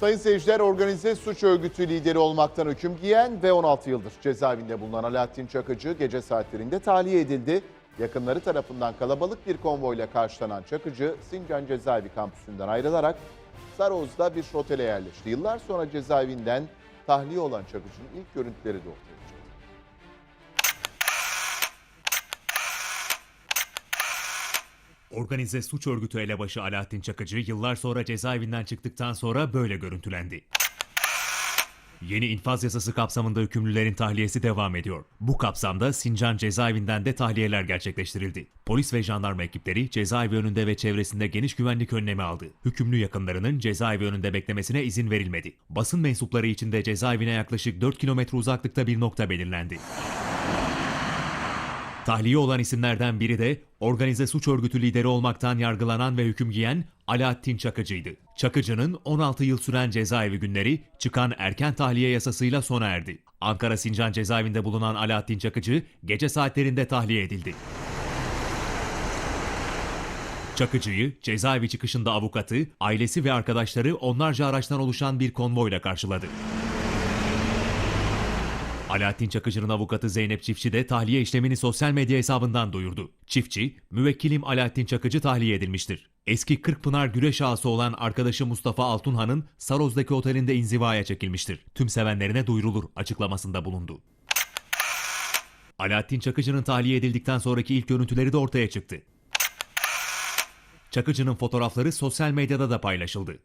Sayın seyirciler organize suç örgütü lideri olmaktan hüküm giyen ve 16 yıldır cezaevinde bulunan Alaaddin Çakıcı gece saatlerinde tahliye edildi. Yakınları tarafından kalabalık bir konvoyla karşılanan Çakıcı Sincan Cezaevi kampüsünden ayrılarak Saroz'da bir otele yerleşti. Yıllar sonra cezaevinden tahliye olan Çakıcı'nın ilk görüntüleri de ortaya Organize suç örgütü elebaşı Alaaddin Çakıcı yıllar sonra cezaevinden çıktıktan sonra böyle görüntülendi. Yeni infaz yasası kapsamında hükümlülerin tahliyesi devam ediyor. Bu kapsamda Sincan cezaevinden de tahliyeler gerçekleştirildi. Polis ve jandarma ekipleri cezaevi önünde ve çevresinde geniş güvenlik önlemi aldı. Hükümlü yakınlarının cezaevi önünde beklemesine izin verilmedi. Basın mensupları için de cezaevine yaklaşık 4 kilometre uzaklıkta bir nokta belirlendi. Tahliye olan isimlerden biri de organize suç örgütü lideri olmaktan yargılanan ve hüküm giyen Alaaddin Çakıcı'ydı. Çakıcı'nın 16 yıl süren cezaevi günleri çıkan erken tahliye yasasıyla sona erdi. Ankara Sincan cezaevinde bulunan Alaaddin Çakıcı gece saatlerinde tahliye edildi. Çakıcı'yı cezaevi çıkışında avukatı, ailesi ve arkadaşları onlarca araçtan oluşan bir konvoyla karşıladı. Alaaddin Çakıcı'nın avukatı Zeynep Çiftçi de tahliye işlemini sosyal medya hesabından duyurdu. Çiftçi, müvekkilim Alaaddin Çakıcı tahliye edilmiştir. Eski Kırkpınar güreş ağası olan arkadaşı Mustafa Altunhan'ın Saroz'daki otelinde inzivaya çekilmiştir. Tüm sevenlerine duyurulur açıklamasında bulundu. Alaaddin Çakıcı'nın tahliye edildikten sonraki ilk görüntüleri de ortaya çıktı. Çakıcı'nın fotoğrafları sosyal medyada da paylaşıldı.